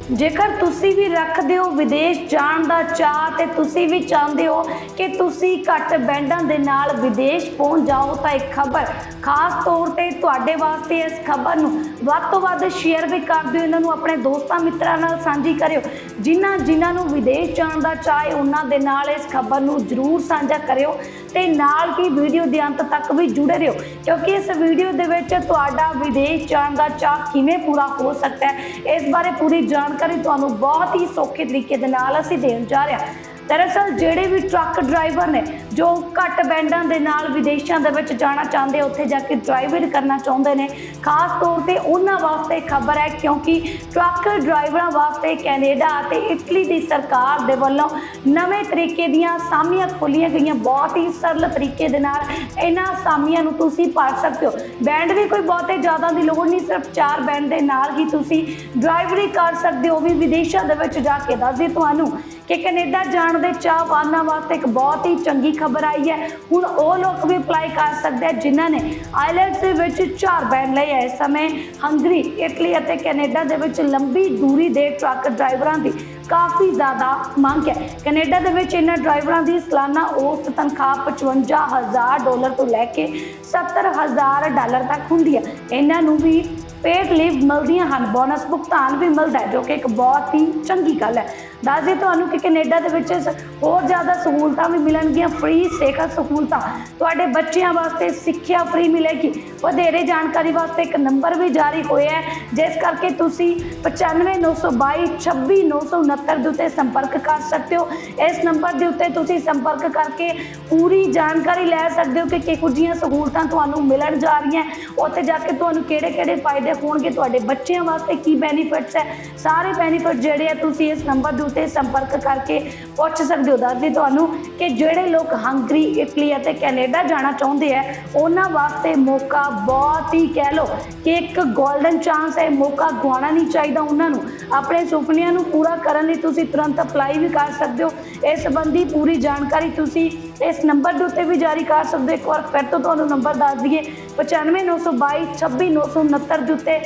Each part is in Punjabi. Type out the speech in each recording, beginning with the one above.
ਜੇਕਰ ਤੁਸੀਂ ਵੀ ਰੱਖਦੇ ਹੋ ਵਿਦੇਸ਼ ਜਾਣ ਦਾ ਚਾਹ ਤੇ ਤੁਸੀਂ ਵੀ ਚਾਹੁੰਦੇ ਹੋ ਕਿ ਤੁਸੀਂ ਘੱਟ ਬੈਂਡਾਂ ਦੇ ਨਾਲ ਵਿਦੇਸ਼ ਪਹੁੰਚ ਜਾਓ, ਤਾਂ ਇੱਕ ਖਬਰ ਖਾਸ ਤੌਰ ਤੇ ਤੁਹਾਡੇ ਵਾਸਤੇ ਇਸ ਖਬਰ ਨੂੰ ਵੱਧ ਤੋਂ ਵੱਧ ਸ਼ੇਅਰ ਵੀ ਕਰ ਦਿਓ, ਇਹਨਾਂ ਨੂੰ ਆਪਣੇ ਦੋਸਤਾਂ ਮਿੱਤਰਾਂ ਨਾਲ ਸਾਂਝੀ ਕਰਿਓ। ਜਿਨ੍ਹਾਂ ਜਿਨ੍ਹਾਂ ਨੂੰ ਵਿਦੇਸ਼ ਜਾਣ ਦਾ ਚਾਹ ਉਹਨਾਂ ਦੇ ਨਾਲ ਇਸ ਖਬਰ ਨੂੰ ਜ਼ਰੂਰ ਸਾਂਝਾ ਕਰਿਓ ਤੇ ਨਾਲ ਕੀ ਵੀਡੀਓ ਦੇ ਅੰਤ ਤੱਕ ਵੀ ਜੁੜੇ ਰਹੋ, ਕਿਉਂਕਿ ਇਸ ਵੀਡੀਓ ਦੇ ਵਿੱਚ ਤੁਹਾਡਾ ਵਿਦੇਸ਼ ਜਾਣ ਦਾ ਚਾਹ ਕਿਵੇਂ ਪੂਰਾ ਹੋ ਸਕਦਾ ਹੈ, ਇਸ ਬਾਰੇ ਪੂਰੀ ਜਾਣ ਜਾਣਕਾਰੀ ਤੁਹਾਨੂੰ ਬਹੁਤ ਹੀ ਸੌਖੇ ਤਰੀਕੇ ਦੇ ਨਾਲ ਅਸੀਂ ਦੇਣ ਜਾ ਰਹੇ ਹਾਂ। ਦਰਅਸਲ ਜਿਹੜੇ ਵੀ ਟਰੱਕ ਡਰਾਈਵਰ ਨੇ, ਜੋ ਘੱਟ ਬੈਂਡਾਂ ਦੇ ਨਾਲ ਵਿਦੇਸ਼ਾਂ ਦੇ ਵਿੱਚ ਜਾਣਾ ਚਾਹੁੰਦੇ, ਉੱਥੇ ਜਾ ਕੇ ਡਰਾਈਵਿੰਗ ਕਰਨਾ ਚਾਹੁੰਦੇ ਨੇ, ਖਾਸ ਤੌਰ ਤੇ ਉਹਨਾਂ ਵਾਸਤੇ ਖਬਰ ਹੈ, ਕਿਉਂਕਿ ਟਰੱਕ ਡਰਾਈਵਰਾਂ ਵਾਸਤੇ ਕੈਨੇਡਾ ਅਤੇ ਇਟਲੀ ਦੀ ਸਰਕਾਰ ਦੇ ਵੱਲੋਂ ਨਵੇਂ ਤਰੀਕੇ ਦੀਆਂ ਸਾਮੀਆਂ ਖੋਲੀਆਂ ਗਈਆਂ, ਬਹੁਤ ਹੀ ਸਰਲ ਤਰੀਕੇ ਦੇ ਨਾਲ ਇਹਨਾਂ ਅਸਾਮੀਆਂ ਨੂੰ ਤੁਸੀਂ ਪੜ ਸਕਦੇ ਹੋ। ਬੈਂਡ ਵੀ ਕੋਈ ਬਹੁਤੇ ਜ਼ਿਆਦਾ ਦੀ ਲੋੜ ਨਹੀਂ, ਸਿਰਫ ਚਾਰ ਬੈਂਡ ਦੇ ਨਾਲ ਹੀ ਤੁਸੀਂ ਡਰਾਈਵਰੀ ਕਰ ਸਕਦੇ ਹੋ। ਵੀ ਵਿਦੇਸ਼ਾਂ ਦੇ ਵਿੱਚ ਜਾ ਕੇ ਦੱਸਦੇ ਤੁਹਾਨੂੰ ਕਿ ਕੈਨੇਡਾ ਜਾਣ ਦੇ ਚਾਹਵਾਨਾਂ ਵਾਸਤੇ ਇੱਕ ਬਹੁਤ ਹੀ ਚੰਗੀ ਖਬਰ ਆਈ ਹੈ। ਹੁਣ ਉਹ ਲੋਕ ਵੀ ਅਪਲਾਈ ਕਰ ਸਕਦੇ ਆ ਜਿਨ੍ਹਾਂ ਨੇ ਆਈਲੈਂਡਸ ਦੇ ਵਿੱਚ ਚਾਰ ਬੈਂਡ ਲਏ ਹੈ ਇਸ ਸਮੇਂ ਹੰਗਰੀ, ਇਟਲੀ ਅਤੇ ਕੈਨੇਡਾ ਦੇ ਵਿੱਚ ਲੰਬੀ ਦੂਰੀ ਦੇ ਟਰੱਕ ਡਰਾਈਵਰਾਂ ਦੀ ਕਾਫੀ ਜ਼ਿਆਦਾ ਮੰਗ ਹੈ। ਕੈਨੇਡਾ ਦੇ ਵਿੱਚ ਇਹਨਾਂ ਡਰਾਈਵਰਾਂ ਦੀ ਸਾਲਾਨਾ ਔਸਤ ਤਨਖਾਹ 55000 ਡਾਲਰ ਤੋਂ ਲੈ ਕੇ 70000 ਡਾਲਰ ਤੱਕ ਹੁੰਦੀ ਹੈ। ਇਹਨਾਂ ਨੂੰ ਵੀ ਪੇਡ ਲੀਵ ਮਿਲਦੀਆਂ ਹਨ, ਬੋਨਸ ਭੁਗਤਾਨ ਵੀ ਮਿਲਦਾ ਹੈ, ਜੋ ਕਿ ਇੱਕ ਬਹੁਤ ਹੀ ਚੰਗੀ ਗੱਲ ਹੈ। ਦੱਸਦੇ ਤੁਹਾਨੂੰ ਕਿ ਕੈਨੇਡਾ ਦੇ ਵਿੱਚ ਹੋਰ ਜ਼ਿਆਦਾ ਸਹੂਲਤਾਂ ਵੀ ਮਿਲਣਗੀਆਂ ਫ੍ਰੀ ਸਿਹਤ ਸਹੂਲਤਾਂ। ਤੁਹਾਡੇ ਬੱਚਿਆਂ ਵਾਸਤੇ ਸਿੱਖਿਆ ਫ੍ਰੀ ਮਿਲੇਗੀ। ਵਧੇਰੇ ਜਾਣਕਾਰੀ ਵਾਸਤੇ ਇੱਕ ਨੰਬਰ ਵੀ ਜਾਰੀ ਹੋਇਆ ਹੈ, ਜਿਸ ਕਰਕੇ ਤੁਸੀਂ 95922 26969 ਦੇ ਉੱਤੇ ਸੰਪਰਕ ਕਰ ਸਕਦੇ ਹੋ। ਇਸ ਨੰਬਰ ਦੇ ਉੱਤੇ ਤੁਸੀਂ ਸੰਪਰਕ ਕਰਕੇ ਪੂਰੀ ਜਾਣਕਾਰੀ ਲੈ ਸਕਦੇ ਹੋ ਕਿ ਕਿਹੋ ਜਿਹੀਆਂ ਸਹੂਲਤਾਂ ਤੁਹਾਨੂੰ ਮਿਲਣ ਜਾ ਰਹੀਆਂ। ਉੱਥੇ ਜਾ ਕੇ ਤੁਹਾਨੂੰ ਕਿਹੜੇ ਕਿਹੜੇ ਫਾਇਦੇ ਹੋਣਗੇ ਤੁਹਾਡੇ ਬੱਚਿਆਂ ਵਾਸਤੇ ਕੀ ਬੈਨੀਫਿਟਸ ਹੈ। ਸਾਰੇ ਬੈਨੀਫਿਟ ਜਿਹੜੇ ਆ ਤੁਸੀਂ ਇਸ ਨੰਬਰ ਦੇ ਉੱਤੇ ਸੰਪਰਕ ਕਰਕੇ ਪੁੱਛ ਸਕਦੇ ਹੋ। ਦੱਸਦੀ ਤੁਹਾਨੂੰ ਕਿ ਜਿਹੜੇ ਲੋਕ ਹੰਗਰੀ ਇਟਲੀ ਅਤੇ ਕੈਨੇਡਾ ਜਾਣਾ ਚਾਹੁੰਦੇ ਆ, ਉਹਨਾਂ ਵਾਸਤੇ ਮੌਕਾ ਬਹੁਤ ਹੀ ਕਹਿ ਲਓ ਕਿ ਇੱਕ 골ਡਨ ਚਾਂਸ ਹੈ। ਮੌਕਾ ਗਵਾਉਣਾ ਨਹੀਂ ਚਾਹੀਦਾ ਉਹਨਾਂ ਨੂੰ। ਆਪਣੇ ਸੁਪਨਿਆਂ ਨੂੰ ਪੂਰਾ ਕਰਨ ਲਈ ਤੁਸੀਂ ਤੁਰੰਤ ਅਪਲਾਈ ਵੀ ਕਰ ਸਕਦੇ ਹੋ। ਇਸ ਸੰਬੰਧੀ ਪੂਰੀ ਜਾਣਕਾਰੀ ਤੁਸੀਂ ਇਸ ਨੰਬਰ ਦੇ ਉੱਤੇ ਵੀ ਜਾਰੀ ਕਰ ਸਕਦੇ ਹੋ। ਇੱਕ ਵਾਰ ਫਿਰ ਤੋਂ ਤੁਹਾਨੂੰ ਨੰਬਰ ਦੱਸ ਦਈਏ। 95922 26969 ਦੇ ਉੱਤੇ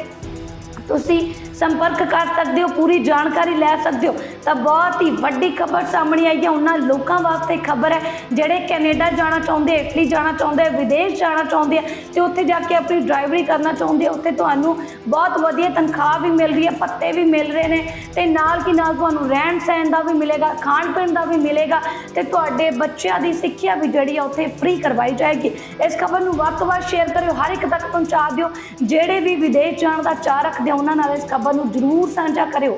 ਤੁਸੀਂ ਸੰਪਰਕ ਕਰ ਸਕਦੇ ਹੋ ਪੂਰੀ ਜਾਣਕਾਰੀ ਲੈ ਸਕਦੇ ਹੋ। ਤਾਂ ਬਹੁਤ ਹੀ ਵੱਡੀ ਖਬਰ ਸਾਹਮਣੇ ਆਈ ਹੈ। ਉਹਨਾਂ ਲੋਕਾਂ ਵਾਸਤੇ ਖਬਰ ਹੈ, ਜਿਹੜੇ ਕੈਨੇਡਾ ਜਾਣਾ ਚਾਹੁੰਦੇ, ਇਟਲੀ ਜਾਣਾ ਚਾਹੁੰਦੇ, ਵਿਦੇਸ਼ ਜਾਣਾ ਚਾਹੁੰਦੇ ਆ ਤੇ ਉੱਥੇ ਜਾ ਕੇ ਆਪਣੀ ਡਰਾਈਵਰੀ ਕਰਨਾ ਚਾਹੁੰਦੇ ਆ। ਉੱਥੇ ਤੁਹਾਨੂੰ ਬਹੁਤ ਵਧੀਆ ਤਨਖਾਹ ਵੀ ਮਿਲ ਰਹੀ ਹੈ, ਪੱਤੇ ਵੀ ਮਿਲ ਰਹੇ ਨੇ ਤੇ ਨਾਲ ਕੀ ਨਾਲ ਤੁਹਾਨੂੰ ਰਹਿਣ ਸਹਿਣ ਦਾ ਵੀ ਮਿਲੇਗਾ, ਖਾਣ ਪੀਣ ਦਾ ਵੀ ਮਿਲੇਗਾ ਤੇ ਤੁਹਾਡੇ ਬੱਚਿਆਂ ਦੀ ਸਿੱਖਿਆ ਵੀ ਜਿਹੜੀ ਆ ਉੱਥੇ ਫ੍ਰੀ ਕਰਵਾਈ ਜਾਏਗੀ। ਇਸ ਖਬਰ ਨੂੰ ਵੱਧ ਤੋਂ ਵੱਧ ਸ਼ੇਅਰ ਕਰਿਓ, ਹਰ ਇੱਕ ਤੱਕ ਪਹੁੰਚਾ ਦਿਓ। ਜਿਹੜੇ ਵੀ ਵਿਦੇਸ਼ ਜਾਣ ਦਾ ਚਾਹ ਰੱਖਦੇ ਆ, ਉਹਨਾਂ ਨਾਲ ਇਸ ਖਬਰ ਨੂੰ ਜ਼ਰੂਰ ਸਾਂਝਾ ਕਰਿਓ।